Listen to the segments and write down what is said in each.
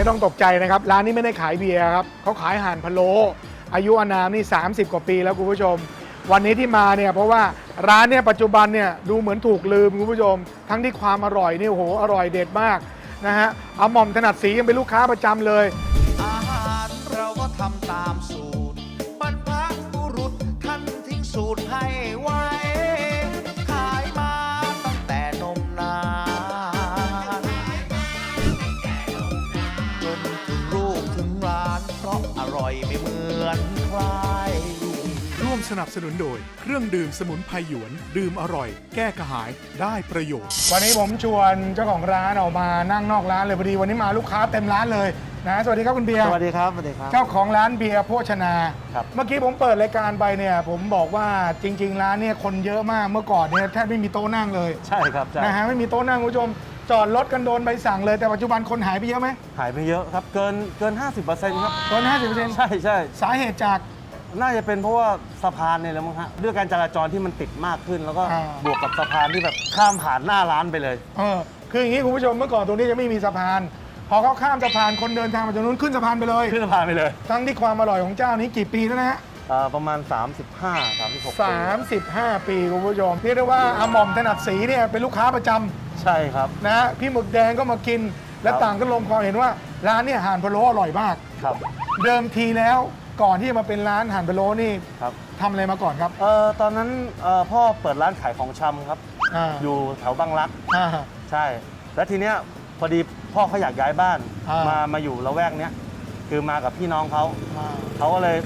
ไม่ต้องตกใจนะครับ ร้านนี้ไม่ได้ขายเบียร์ครับเขาขายอาหารพะโล้อายุอานามนี่ 30 กว่าปีแล้วคุณผู้ชม วันนี้ที่มาเนี่ยเพราะว่าร้านเนี่ยปัจจุบันเนี่ยดูเหมือนถูกลืมคุณผู้ชม ทั้งที่ความอร่อยนี่โอ้โหอร่อยเด็ดมากนะฮะอาหม่อมถนัดสียังเป็นลูกค้าประจำเลย อาหารเราก็ทำตามสูตร วมสนับสนุนโดย เครื่องดื่มสมุนไพรหยวน ดื่มอร่อย แก้กระหายได้ประโยชน์ วันนี้ผมชวนเจ้าของร้านออกมานั่งนอกร้านเลยพอดีวันนี้มาลูกค้าเต็มร้านเลยนะสวัสดีครับคุณเบียร์สวัสดีครับสวัสดีครับ เจ้าของร้านเบียร์โภชนา ครับ เมื่อกี้ผมเปิดรายการไปเนี่ย ผมบอกว่าจริง ๆ ร้านเนี่ยคนเยอะมากเมื่อก่อนเนี่ยแทบไม่มีโต๊ะนั่งเลยใช่ครับใช่นะฮะไม่มีโต๊ะนั่งคุณผู้ชมจอดรถกันโดนใบสั่งเลยแต่ปัจจุบันคนหายไปเยอะไหมหายไปเยอะครับเกินเกิน 50%ครับตอนห้าสิบเปอร์เซ็นต์ใช่ใช่สาเหตุจาก น่าจะเป็นเพราะว่าสะพานเนี่ยแหละมั้งฮะด้วยการจราจรที่มันติดมากขึ้น แล้วก็อ่า บวกกับสะพานที่แบบข้ามผ่านหน้าร้านไปเลย เออคืออย่างนี้คุณผู้ชมเมื่อก่อนตรงนี้จะไม่มีสะพาน พอเขาข้ามสะพานคนเดินทางมาจากนู้นขึ้นสะพานไปเลย ขึ้นสะพานไปเลยทั้งที่ความอร่อยของเจ้านี้กี่ปีแล้วนะฮะเอ่อประมาณ 35 36ปี35ปีคุณผู้ชมเรียกได้ว่าอาหม่อมถนัดสีเนี่ยเป็นลูกค้าประจำใช่ครับ นะฮะพี่หมึกแดงก็มากิน และครับ ต่างก็ลงความเห็นว่าร้านเนี่ยอาหารพะโล้อร่อยมาก ครับ เดิมทีแล้ว ก่อนที่จะมาเป็นร้านอาหารพะโล้นี่ครับทำอะไรมาก่อนครับเอ่อตอนนั้นเอ่อพ่อเปิดร้านขายของชำครับ อ่าอยู่แถวบางรัก อ่า ใช่ แล้วทีเนี้ยพอดีพ่อเขาอยากย้ายบ้าน อ่าม มามาอยู่ละแวกเนี้ยคือมากับพี่น้องเขา อ่า เขาก็เลย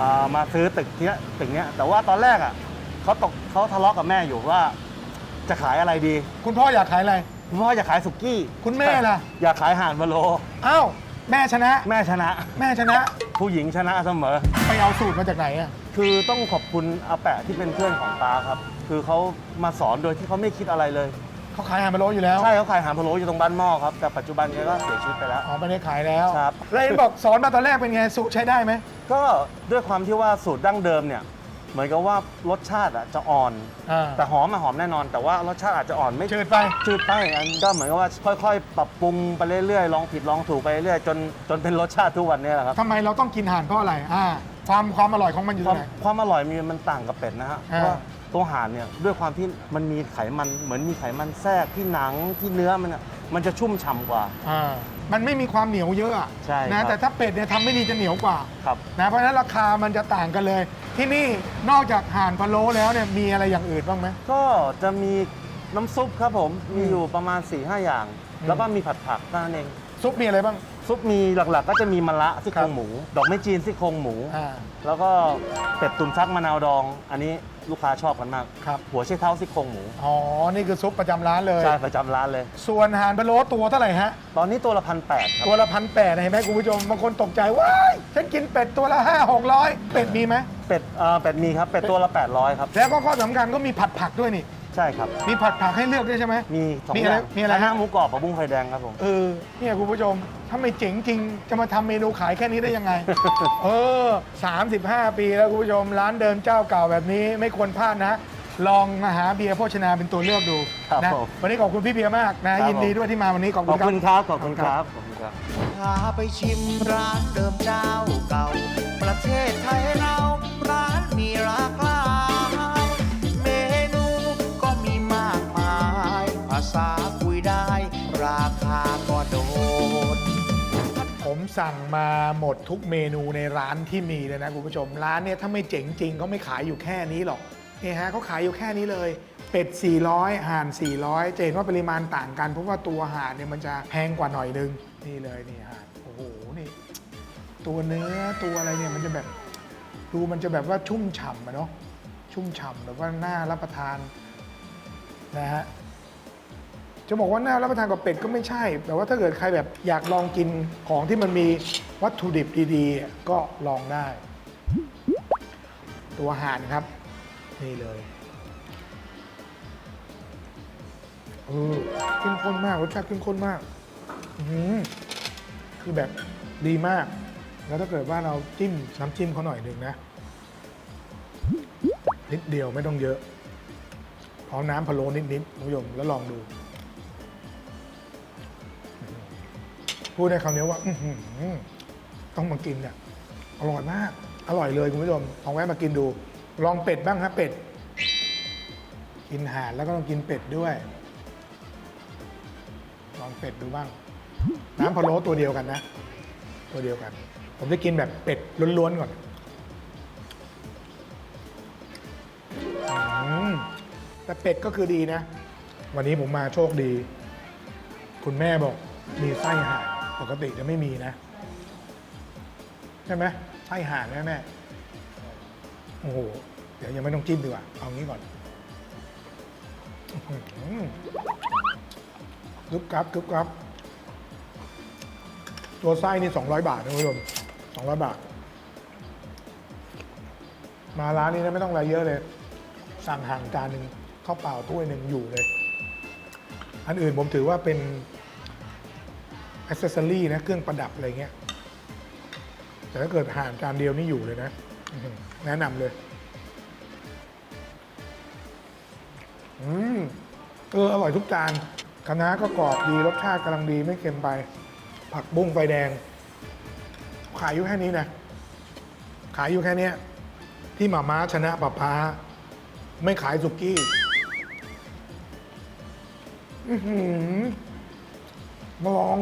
อ่ามาซื้อตึกเนี้ยตึกเนี้ย แต่ว่าตอนแรกอะเขาตกเขาทะเลาะกับแม่อยู่ว่า จะขายอะไรดีคุณพ่ออยากขายอะไร คุณพ่ออยากขายสุกี้คุณแม่ล่ะ อยากขายห่านพะโล อ้าว แม่ชนะ แม่ชนะ แม่ชนะ ผู้หญิงชนะเสมอ ไปเอาสูตรมาจากไหนอะ คือต้องขอบคุณอาแปะที่เป็นเพื่อนของตาครับ คือเขามาสอนโดยที่เขาไม่คิดอะไรเลย เขาขายอาหารพะโล้อยู่แล้ว ใช่เขาขายห่านพะโล้อยู่ตรงบ้านหม้อครับ แต่ปัจจุบันแกก็เสียชีวิตไปแล้ว อ๋อไม่ได้ขายแล้วครับ แล้วเห็นบอกสอนมาตอนแรกเป็นไงสูตรใช้ได้ไหม ก็ด้วยความที่ว่าสูตรดั้งเดิมเนี่ย เหมือนกับว่ารสชาติอะจะอ่อน อ่าแต่หอมอะหอมแน่นอน แต่ว่ารสชาติอาจจะอ่อนไม่จืดไป จืดไปอันก็เหมือนกับว่าค่อยๆ ปรับปรุงไปเรื่อยๆลองผิดลองถูกไปเรื่อยๆจนจนเป็นรสชาติทุกวันเนี้แหละครับ ทำไมเราต้องกินห่านเพราะอะไรอ่า ความความอร่อยของมันอยู่คตรวามงไหน ความอร่อยมีมันต่างกับเป็ดนะฮะเพอ่า ราะว่าตัวห่านเนี่ยด้วยความที่มันมีไขมันเหมือนมีไขมันแทรกที่หนังที่เนื้อมันอะมันจะชุ่มฉ่ำกว่า อ่ามันไม่มีความเหนียวเยอะอะใช่ครันะบ แต่ถ้าเป็ดเนี่ยทำไม่ดีจะเหนียวกว่าครับ นะเพราะฉะนั้นราคามันจะต่างกันเลย ที่นี่นอกจากห่านพะโล้แล้วเนี่ยมีอะไรอย่างอื่นบ้างไหม ก็จะมีน้ำซุปครับผมมีอืมอยู่ประมาณ4ี่ห้าอย่างอืมแล้วก็มีผัดผักเท่านั้นเองซุปมีอะไรบ้าง ซุปมีหลักๆ ก็จะมีมะระซี่โคครัรบงหมู ดอกไม้จีนซี่โครงหมู อ่า แล้วก็เป็ดตุ๋นฟักมะนาวดอง อันนี้ลูกค้าชอบกันมาก ครับ หัวไชเท้าซี่โครงหมูอ๋อ นี่คือซุปประจำร้านเลย ใช่ประจำร้านเลย ส่วนห่านพะโล้ตัวเท่าไหร่ฮะ ตอนนี้ตัวละพันแปดครับตัวละพันแปดเห็นไหมคุณผู้ชม บางคนตกใจ ว้าย ฉันกินเป็ดตัวละห้าหกร้อยเป็ดมีไหม เป็ดเอ่อเป็ดมีครับ เป็ดตัวละ 800 ครับ แล้วก็ข้อสำคัญก็มีผัดผักด้วยนี่ ใช่ครับ มีผัดผักให้เลือกด้วยใช่ไหม มีสองมีออะไรย่างมีอะไรคณะฮะหมูกรอบกับบุ้งไฟแดงครับผม เออเนี่ยคุณผู้ชม ถ้าไม่เจ๋งจริงจะมาทำเมนูขายแค่นี้ได้ยังไง เออ 35 ปีแล้วคุณผู้ชม ร้านเดิมเจ้าเก่าแบบนี้ไม่ควรพลาดนะ ลองมาหาเบียร์โภชนาเป็นตัวเลือกดูครับนะผมวันนี้ขอบคุณพี่เบียร์มากนะ ครับยินดีด้วยที่มาวันนี้ขอบขคุอบณครับ คุณครับ ขอบคุณครับ ขอบคุณครับ พาไปชิมร้านเดิมเจ้าเก่า ประเทศไทยเรา สั่งมาหมดทุกเมนูในร้านที่มีเลยนะคุณผู้ชมร้านเนี่ยถ้าไม่เจ๋งจริงเขาไม่ขายอยู่แค่นี้หรอกนี่ฮะเขาขายอยู่แค่นี้เลย เป็ด 400 ห่าน 400 จะเห็นว่าปริมาณต่างกัน เพราะว่าตัวห่านเนี่ยมันจะแพงกว่าหน่อยนึง นี่เลยนี่ห่านโอ้โหนี่ตัวเนื้อตัวอะไรเนี่ยมันจะแบบดูมันจะแบบว่าชุ่มฉ่ำอะเนาะชุ่มฉ่ำแบบว่าน่ารับประทานนะฮะ จะบอกว่าน่ารับประทานกับเป็ดก็ไม่ใช่ แต่ว่าถ้าเกิดใครแบบอยากลองกินของที่มันมีวัตถุดิบดีๆ ก็ลองได้ ตัวห่านครับ นี่เลยเออเข้มข้นมากรสชาติเข้มข้นมากอือคือแบบดีมาก แล้วถ้าเกิดว่าเราจิ้มน้ำจิ้มเขาหน่อยหนึ่งนะ นิดเดียวไม่ต้องเยอะพร้อมน้ำพะโล้นิดๆคุณผู้ชมแล้วลองดู พูดพูดในคำนี้ว่าต้องมากินเนี่ยอร่อยมาก อร่อยเลยคุณผู้ชมลองแวะมากินดู ลองเป็ดบ้างฮะเป็ด กินห่านแล้วก็ต้องกินเป็ดด้วย ลองเป็ดดูบ้าง น้ำพะโล้ตัวเดียวกันนะ ตัวเดียวกัน ผมจะกินแบบเป็ดล้วนๆก่อนแต่เป็ดก็คือดีนะ วันนี้ผมมาโชคดี คุณแม่บอกมีไส้ห่าน ปกติจะไม่มีนะ ใช่ไหมไส้ห่านแม่แม่โอ้โห เดี๋ยวยังไม่ต้องจิ้มดีกว่า เอางี้ก่อนกรึบกรับกรึบกรับ ตัวไส้นี่ 200 บาทนะคุณผู้ชม200 บาท มาร้านนี้นะไม่ต้องอะไรเยอะเลย สั่งห่างจานหนึ่งข้าวเปล่าถ้วยหนึ่งอยู่เลย อันอื่นผมถือว่าเป็น อ c เซสซอรี่นะเครื่องประดับอะไรเงี้ย แต่ถ้าเกิดห่างจานเดียวนี่อยู่เลยนะ แนะนำเลย อืมเอออร่อยทุกจานคะน้าก็กรอบดีรสชาติกำลังดีไม่เค็มไป ผักบุ้งไฟแดง ขายอยู่แค่นี้นะ ขายอยู่แค่นี้ที่หมาม้าชนะป้าป้า ไม่ขายสุกี้อือหือมาลอง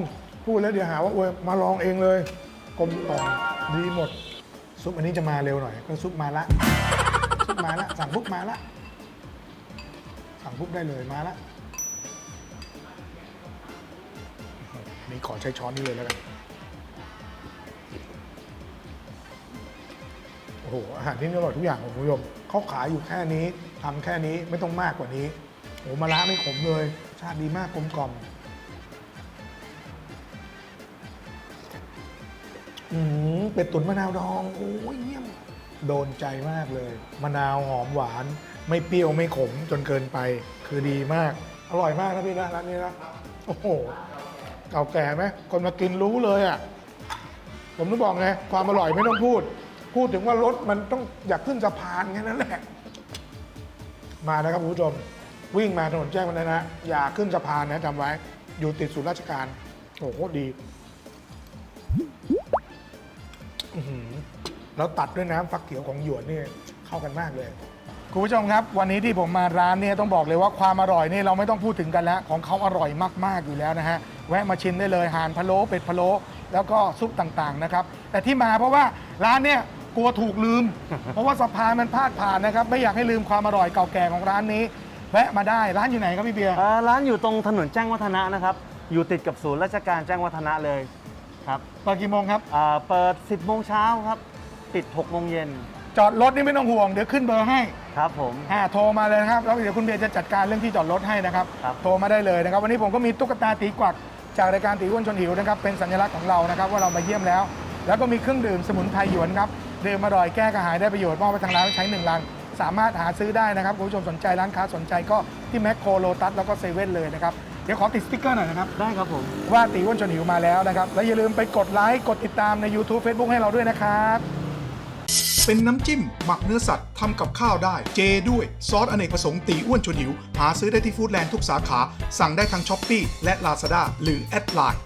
พูดแล้วเดี๋ยวหาว่าอวยมาลองเองเลยกลมกล่อมดีหมด ซุปอันนี้จะมาเร็วหน่อยก็ซุปมาละ ซุปมาละ สั่งปุ๊บมาละ สั่งปุ๊บได้เลยมาละ นี่ขอใช้ช้อนนี้เลยแล้วกัน โอ้โห อาหารที่นี่อร่อยทุกอย่างคุณผู้ชมเขาขายอยู่แค่นี้ทำแค่นี้ไม่ต้องมากกว่านี้โอ้มะระไม่ขมเลย ชาติดีมากกลมกล่อม อืมเป็ดตุ๋นมะนาวดองโอ้ยเยี่ยม โดนใจมากเลย มะนาวหอมหวาน ไม่เปรี้ยวไม่ขมจนเกินไป คือดีมาก อร่อยมากนะพี่นะร้านนี้นะโอ้โหเก่าแก่ไหมคนมากินรู้เลยอะ ผมต้องบอกไงความอร่อยไม่ต้องพูด พูดถึงว่ารถมันต้องอยากขึ้นสะพานแค่นั้นแหละ มานะครับคุณผู้ชม วิ่งมาถนนแจ้งวัฒนะ อย่าขึ้นสะพานนะจำไว้ อยู่ติดศูนย์ราชการ โอ้โหดี แล้วตัดด้วยน้ำฟักเขียวของหยวนนี่เข้ากันมากเลย คุณผู้ชมครับ วันนี้ที่ผมมาร้านเนี่ยต้องบอกเลยว่าความอร่อยนี่เราไม่ต้องพูดถึงกันแล้ว ของเขาอร่อยมาก ๆ อยู่แล้วนะฮะ แวะมาชิมได้เลยห่านพะโล้เป็ดพะโล้แล้วก็ซุปต่างๆนะครับ แต่ที่มาเพราะว่าร้านเนี่ยกลัวถูกลืม เพราะว่าสะพานมันพาดผ่านนะครับ ไม่อยากให้ลืมความอร่อยเก่าแก่ของร้านนี้ แวะมาได้ร้านอยู่ไหนครับพี่เบียร์อ่าร้านอยู่ตรงถนนแจ้งวัฒนะนะครับ อยู่ติดกับศูนย์ราชการแจ้งวัฒนะเลยครับเปิดกี่โมงครับอ่าเปิด 10โมงเช้าครับ ปิด6โมงเย็นจอดรถนี่ไม่ต้องห่วงเดี๋ยวขึ้นเบอร์ให้ครับผม อ่าโทรมาเลยนะครับแล้วเดี๋ยวคุณเบียร์จะจัดการเรื่องที่จอดรถให้นะครับ ครับ โทรมาได้เลยนะครับ วันนี้ผมก็มีตุ๊กตาตีกวักจากรายการตีอ้วนชนหิวนะครับเป็นสัญลักษณ์ของเรานะครับว่าเรามาเยี่ยมแล้ว แล้วก็มีเครื่องดื่มสมุนไพรหยวนครับดื่มอร่อยแก้กระหายได้ประโยชน์มอบไปทางร้านใช้หนึ่งลัง สามารถหาซื้อได้นะครับคุณผู้ชมสนใจร้านค้าสนใจก็ที่แมคโครโลตัสแล้วก็เซเว่นเลยนะครับเดี๋ยวขอติดสติ๊กเกอร์หน่อยนะครับ ได้ครับผม ว่าตีอ้วนชนหิวมาแล้วนะครับ และอย่าลืมไปกดไลค์ กดติดตามใน YouTube Facebook ให้เราด้วยนะครับ เป็นน้ำจิ้ม หมักเนื้อสัตว์ทำกับข้าวได้ เจด้วย ซอสอเนกประสงค์ตีอ้วนชวนหิว หาซื้อได้ที่ฟู้ดแลนด์ทุกสาขา สั่งได้ทางช้อปปีและ Lazada หรือแอดไลน์